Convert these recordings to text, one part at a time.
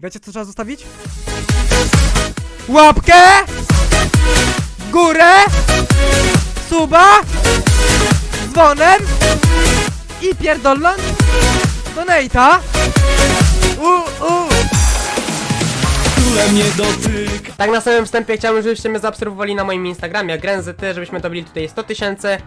Wiecie co trzeba zostawić? Łapkę! Górę! Suba! Dzwonem! I pierdolnąć! Donate'a! U, u! Tak na samym wstępie chciałbym, żebyście mnie zaobserwowali na moim Instagramie Grenzety, żebyśmy dobili tutaj 100 tysięcy.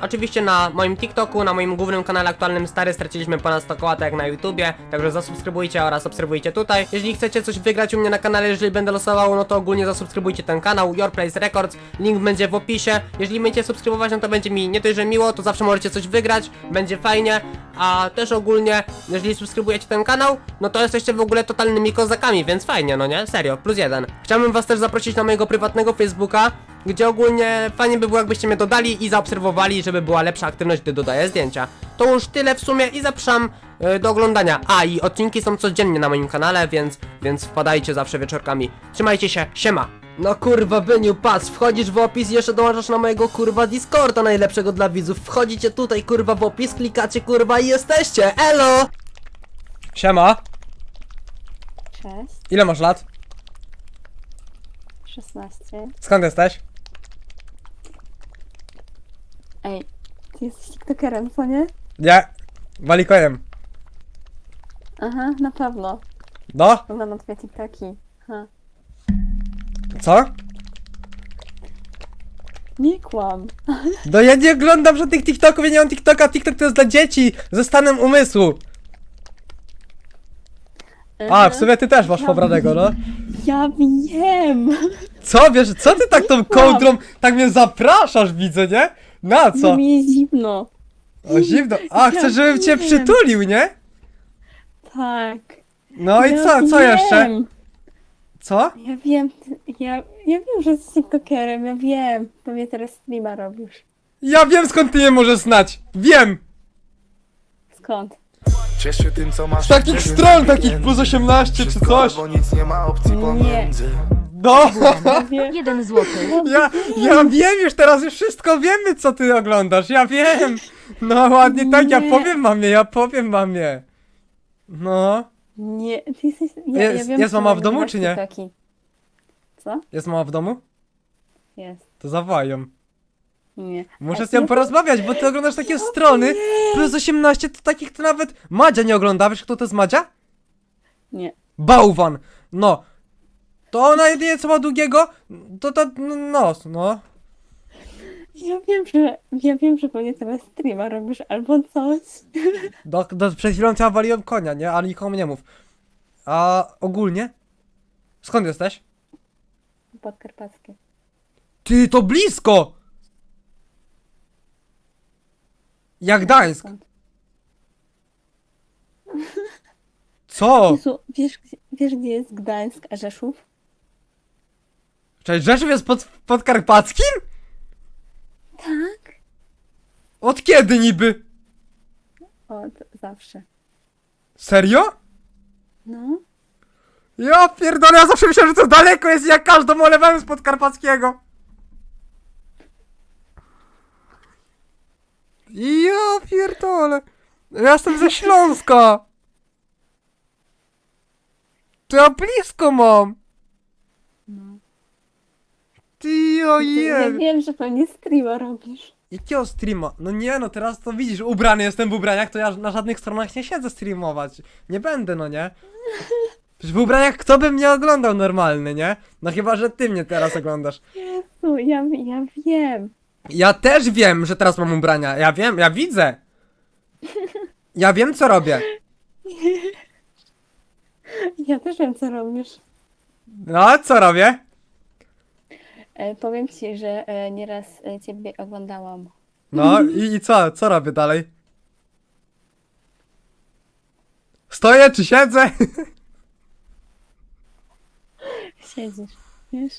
Oczywiście na moim TikToku, na moim głównym kanale aktualnym Stary straciliśmy ponad 100 koła, tak jak na YouTubie, także zasubskrybujcie oraz obserwujcie tutaj. Jeżeli chcecie coś wygrać u mnie na kanale, jeżeli będę losował, no to ogólnie zasubskrybujcie ten kanał, Your Place Records, link będzie w opisie. Jeżeli będziecie subskrybować, no to będzie mi nie że miło, to zawsze możecie coś wygrać, będzie fajnie, a też ogólnie, jeżeli subskrybujecie ten kanał, no to jesteście w ogóle totalnymi kozakami, więc fajnie, no nie? Serio, plus jeden. Chciałbym was też zaprosić na mojego prywatnego Facebooka, gdzie ogólnie fajnie by było jakbyście mnie dodali i zaobserwowali, żeby była lepsza aktywność, gdy dodaję zdjęcia. To już tyle w sumie i zapraszam e, do oglądania. A i odcinki są codziennie na moim kanale, więc, więc wpadajcie zawsze wieczorkami. Trzymajcie się, siema! No kurwa, Byniu, pas, wchodzisz w opis i jeszcze dołączasz na mojego kurwa Discorda najlepszego dla widzów. Wchodzicie tutaj kurwa w opis, klikacie kurwa i jesteście, elo! Siema! Cześć, Ile masz lat? 16. Skąd jesteś? Ej, ty jesteś TikTokerem, co nie? Nie. Walikojem. Aha, na pewno. No? Oglądam twoje TikToki. Ha. Co? Nie kłam. No ja nie oglądam żadnych TikToków, ja nie mam TikToka, TikTok to jest dla dzieci ze stanem umysłu. A, w sumie ty też masz pobranego, no. Ja wiem! Co, wiesz, co ty tak tą kołdrą, tak mnie zapraszasz, widzę, nie? Na Co? co? Mi jest zimno. O, zimno. A, chcesz, żebym cię przytulił, nie? Tak. No i ja co, co wiem. jeszcze? Co? Ja wiem, ja, ja wiem, że jesteś TikTokerem, ja wiem. Pewnie teraz streama robisz. Ja wiem skąd ty mnie możesz znać. Wiem! Skąd? Ciesz się tym, co masz. Z takich stron, nie takich plus 18 czy coś. Bo nic nie ma opcji Nie. pomiędzy. No, wiem. Jeden złoty. ja, ja wiem już teraz, już wszystko wiemy co ty oglądasz, ja wiem. No ładnie tak, ja Nie. powiem mamie, ja powiem mamie. No, Nie, ty jesteś... Ja, Jest- ja wiem, jest mama w domu, nagrywasz czy nie? TikToki. Co? jest mama w domu? Jest. To zawołaj ją. Nie. Muszę z nią ty- porozmawiać, bo ty oglądasz takie strony. Plus 18 to takich to nawet Madzia nie ogląda. Wiesz kto to jest Madzia? Nie. Bałwan. No. To ona jedynie co ma długiego, to to no, nos, no. Ja wiem, że ja wiem, że pewnie teraz streama robisz albo coś. Do, do, przed chwilą cię waliłem konia, nie? Ale nikomu nie mów. A ogólnie? Skąd jesteś? Podkarpackie. Ty, to blisko! Jak Gdańsk. Skąd? Co? Jezu, wiesz, gdzie- wiesz, gdzie jest Gdańsk, a Rzeszów? Cześć, Rzeszów jest pod, podkarpackim? Tak. Od kiedy niby? Od zawsze. Serio? No. Ja pierdolę, ja zawsze myślałem, że to daleko jest jak każdą olewałem z podkarpackiego. Ja pierdolę. Ja jestem ze Śląska. To ja blisko mam. No. Ty Ja ojej. wiem, że pewnie streama robisz. Jakiego streama? No nie no, teraz to widzisz, ubrany jestem w ubraniach, to ja na żadnych stronach nie siedzę streamować. Nie będę, no nie? Przecież w ubraniach kto by mnie oglądał normalny, nie? No chyba, że ty mnie teraz oglądasz. Jezu, ja, ja wiem. Ja też wiem, że teraz mam ubrania. Ja wiem, ja widzę. Ja wiem, co robię. Ja też wiem, co robisz. No, co robię? E, powiem ci, że e, nieraz e, ciebie oglądałam. No i, i co? Co robię dalej? Stoję czy siedzę? Siedzisz, wiesz?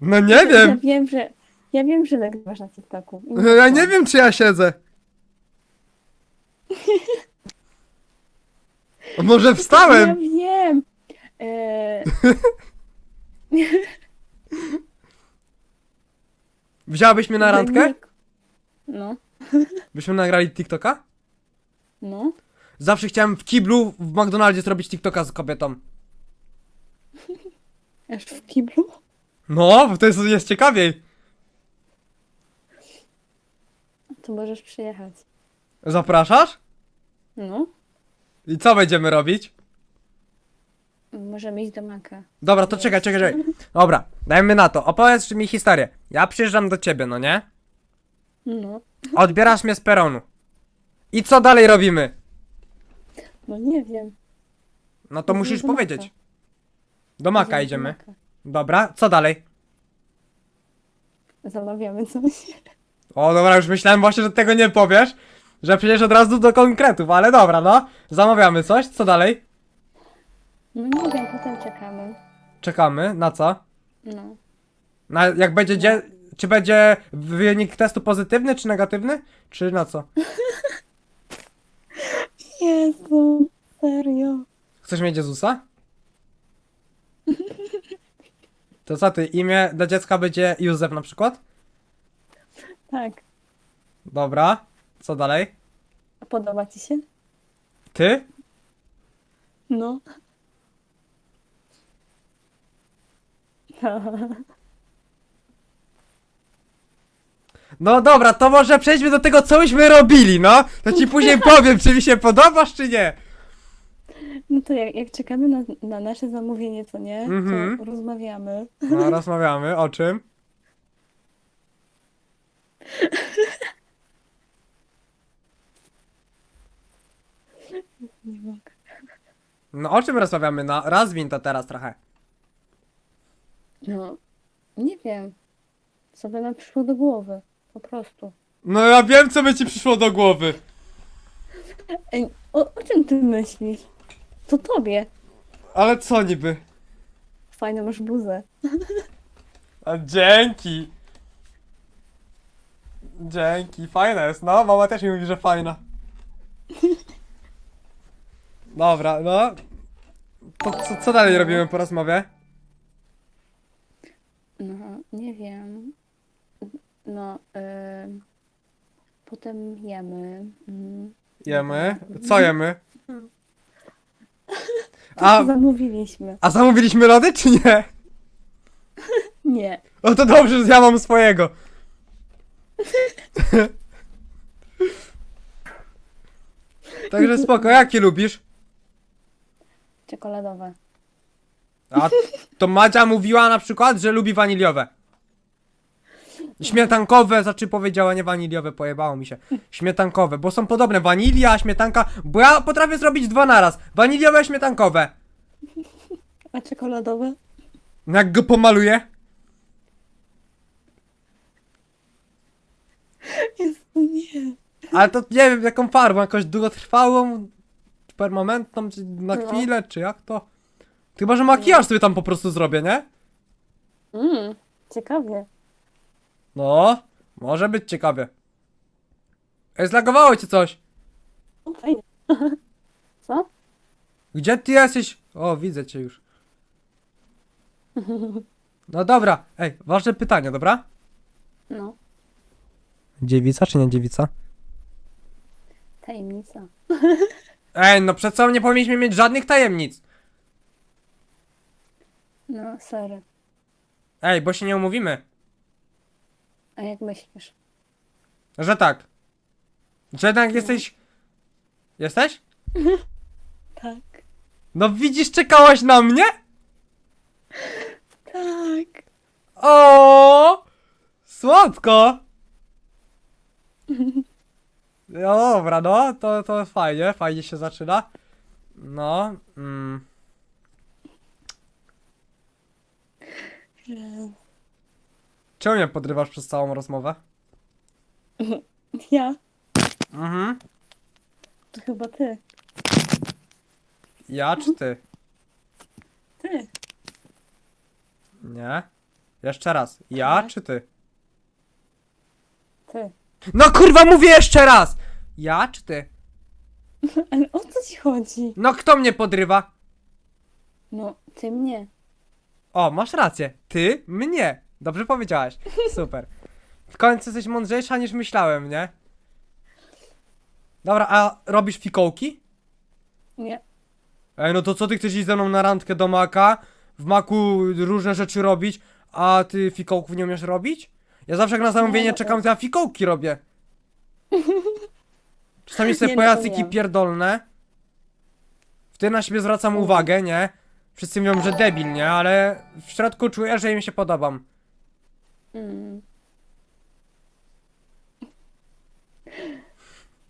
No nie Ja wiem. wiem, że... Ja wiem, że nagrywasz na TikToku. I Ja nie wiem, czy ja siedzę. Może Ja wstałem? wiem. E, Wzięłabyś mnie na randkę? No, Byśmy nagrali TikToka? no. Zawsze chciałem w kiblu w McDonaldzie zrobić TikToka z kobietą. Aż w kiblu? No, bo to jest, jest ciekawiej. To możesz przyjechać. Zapraszasz? No, I co będziemy robić? Możemy iść do Maka. Dobra, to czekaj, czekaj, czekaj. Dobra, dajmy na to. Opowiedz mi historię. Ja przyjeżdżam do ciebie, no nie? No, Odbierasz mnie z peronu. I co dalej robimy? no nie wiem. No to Idziemy musisz do Maka. powiedzieć. Do Maka do idziemy. Maka. Dobra, co dalej? Zamawiamy coś. O, dobra, już myślałem właśnie, że tego nie powiesz. Że przecież od razu do konkretów, ale dobra, no. Zamawiamy coś, co dalej? No nie wiem, potem czekamy. Czekamy, na co? No. Na, jak będzie dzie... Czy będzie wynik testu pozytywny, czy negatywny? Czy na co? Jezu, serio. Chcesz mieć Jezusa? To co ty, imię dla dziecka będzie Józef na przykład? Tak. Dobra, co dalej? Podoba ci się? Ty? No. No dobra, to może przejdźmy do tego, co myśmy robili, no? To ci później powiem, czy mi się podobasz, czy nie. No to jak, jak czekamy na, na nasze zamówienie, co nie? Mhm. To rozmawiamy. No, rozmawiamy, o czym? Nie mogę. No, o czym rozmawiamy? No, rozwiń to teraz trochę. No, nie wiem. Co by nam przyszło do głowy. Po prostu. No, ja wiem, co by ci przyszło do głowy. Ej, o, o czym ty myślisz? To tobie. Ale co niby? Fajną masz buzę. A dzięki. Dzięki, fajna jest, no. Mama też mi mówi, że fajna. Dobra, no. To co, co dalej robimy po rozmowie? No, nie wiem. No, potem jemy. Mm. Jemy? Co jemy? A, Zamówiliśmy. a zamówiliśmy lody, czy nie? Nie. No to dobrze, że ja mam swojego. Także spoko, jakie lubisz? Czekoladowe. A to Madzia mówiła na przykład, że lubi waniliowe. Śmietankowe, znaczy powiedziała nie waniliowe, pojebało mi się. Śmietankowe, bo są podobne. Wanilia, śmietanka, bo ja potrafię zrobić dwa naraz. Waniliowe, śmietankowe. A czekoladowe? No Jak go pomaluję? Jezu, nie. Ale to nie wiem jaką farbą, jakąś długotrwałą, permanentną, czy na No. chwilę, czy jak to? Chyba, że makijaż sobie tam po prostu zrobię, nie? Mm, ciekawie. No, może być ciekawie. Ej, zlagowało cię coś. O, fajnie. Co? Gdzie ty jesteś? O, widzę cię już. No dobra, ej, ważne pytanie, dobra? No, Dziewica czy nie dziewica? tajemnica. Ej, no przed sobą nie powinniśmy mieć żadnych tajemnic. No, sorry. Ej, bo się nie umówimy. A jak myślisz? Że tak. Że jednak jesteś... Jesteś? Tak. No widzisz, czekałaś na mnie? Tak. O, Słodko! No dobra, no, to, to fajnie, fajnie się zaczyna. No, mm. Czemu mnie podrywasz przez całą rozmowę? Ja? Mhm. To chyba ty. Ja czy ty? Ty. Nie. Jeszcze raz. Ja Tak. czy ty? Ty. No kurwa, mówię jeszcze raz! Ja czy ty? Ale o co ci chodzi? No kto mnie podrywa? No, ty mnie. O, masz rację. Ty mnie. Dobrze powiedziałaś. Super. W końcu jesteś mądrzejsza niż myślałem, nie? Dobra, a robisz fikołki? Nie. Ej, no to co ty chcesz iść ze mną na randkę do maka? W maku różne rzeczy robić, a ty fikołków nie umiesz robić? Ja zawsze jak na zamówienie Nie, czekam, to ja fikołki robię. Czasami sobie Nie, no pajacyki umiem. pierdolne. Wtedy na siebie zwracam uwagę, nie? Wszyscy mówią, że debil, nie? Ale w środku czuję, że im się podobam. Mm.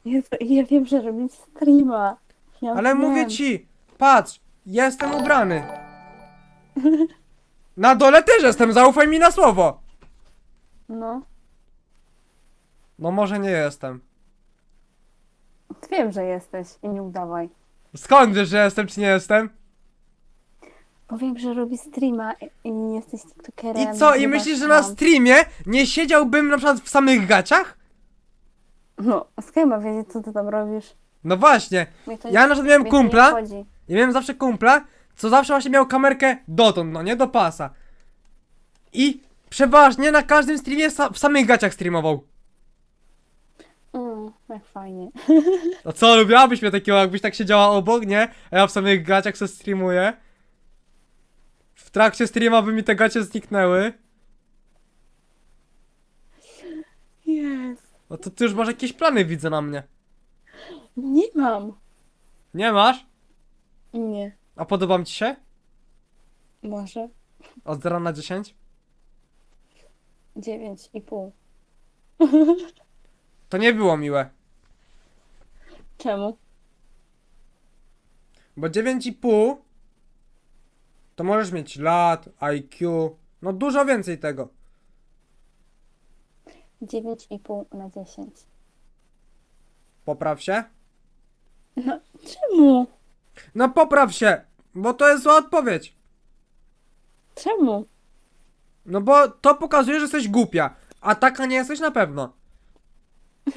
Jezu, ja wiem, że robić streama. Ja Ale wiem. mówię ci, patrz, jestem ubrany. Na dole też jestem, zaufaj mi na słowo. No, No może nie jestem. wiem, że jesteś i nie udawaj. Skąd wiesz, że jestem czy nie jestem? Bo wiem, że robi streama i- nie jesteś tiktokerem. I co, i myślisz, że na tam. streamie nie siedziałbym na przykład w samych gaciach? No, skąd ja mam wiedzieć, co ty tam robisz? No właśnie, Mnie to ja na przykład miałem mnie to nie kumpla, obchodzi. ja miałem zawsze kumpla, co zawsze właśnie miał kamerkę dotąd, no nie, do pasa. I przeważnie na każdym streamie sa- w samych gaciach streamował. Mm, jak fajnie. No co, lubiłabyś mnie takiego, jakbyś tak siedziała obok, nie? A ja w samych gaciach se streamuję. W trakcie streama by mi te gacie zniknęły. Jest. No to ty już masz jakieś plany, widzę na mnie. Nie mam. Nie masz? Nie. A podobam ci się? Może. Od 0 na 10? Dziewięć i pół. To nie było miłe. Czemu? Bo 9,5 to możesz mieć lat, IQ, no dużo więcej tego. Dziewięć i pół na dziesięć. Popraw się. No, czemu? No popraw się, bo to jest zła odpowiedź. Czemu? No bo to pokazuje, że jesteś głupia, a taka nie jesteś na pewno.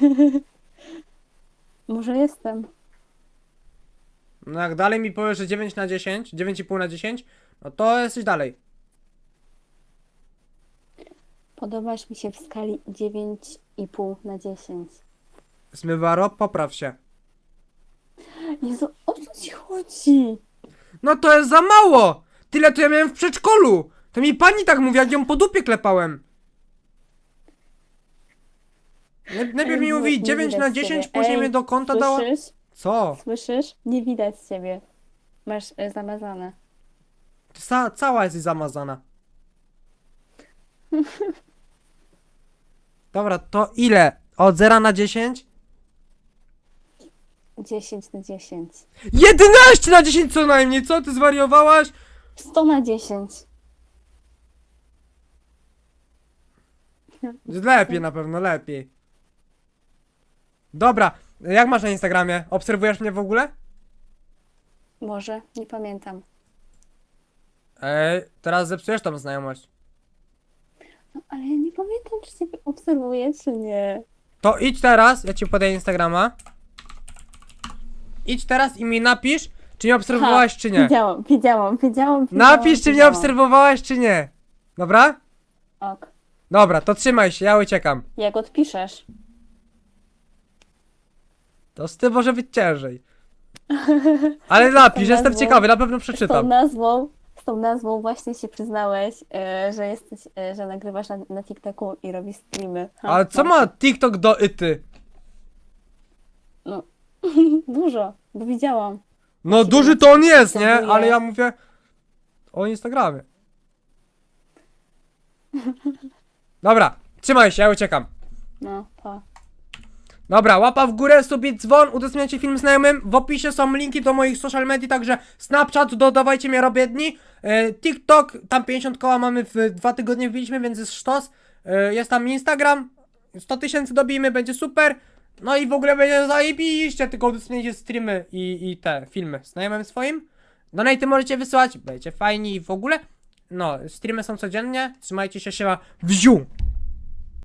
Może jestem. No jak dalej mi powiesz, że 9 na 10, 9,5 na 10, no to jesteś dalej. Podobasz mi się w skali dziewięć i pół na dziesięć. Smywaro, popraw się. Jezu, o co ci chodzi? No to jest za mało! Tyle to ja miałem w przedszkolu! To mi pani tak mówi, jak ją po dupie klepałem. Naj- Najpierw mi Jezu, mówi nie 9 na widać 10, ciebie. później Ej, mnie do konta dała. Słyszysz? Co? Słyszysz? Nie widać ciebie. Masz e, zamazane. Ca cała jest zamazana. Dobra, to ile? Od 0 na 10? 10 na 10. 11 na 10 co najmniej, co ty zwariowałaś? 100 na 10. Lepiej na pewno, lepiej. Dobra, jak masz na Instagramie? Obserwujesz mnie w ogóle? Może, nie pamiętam. Ej, teraz zepsujesz tą znajomość. No, ale ja nie pamiętam, czy ciebie obserwuję, czy nie. To idź teraz, ja ci podaję Instagrama. Idź teraz i mi napisz, czy mnie obserwowałaś, czy nie. Wiedziałam, wiedziałam, wiedziałam. Napisz, czy mnie wiedziałam. obserwowałaś, czy nie. Dobra? Ok. Dobra, to trzymaj się, ja uciekam. Jak odpiszesz? To z tym może być ciężej. Ale napisz, jestem nazwą- ciekawy, na pewno Z tą przeczytam. nazwą, z tą nazwą właśnie się przyznałeś, e, że jesteś, e, że nagrywasz na, na TikToku i robisz streamy. Ha, Ale co ma TikTok do ity? No, dużo, bo widziałam. No duży to on jest, nie? Ale ja mówię o Instagramie. Dobra, trzymaj się, ja uciekam. No, pa. Dobra, łapa w górę, subit dzwon, udostępniajcie film znajomym, w opisie są linki do moich social media, także Snapchat, dodawajcie mnie, robię dni, e, TikTok, tam 50 koła mamy w dwa tygodnie wbiliśmy, więc jest sztos, e, jest tam Instagram, 100 tysięcy dobijmy, będzie super, no i w ogóle będzie zajebiście, tylko udostępniajcie streamy i, i te filmy znajomym swoim, donaty możecie wysyłać, będziecie fajni i w ogóle, no, streamy są codziennie, trzymajcie się, siema, wziu!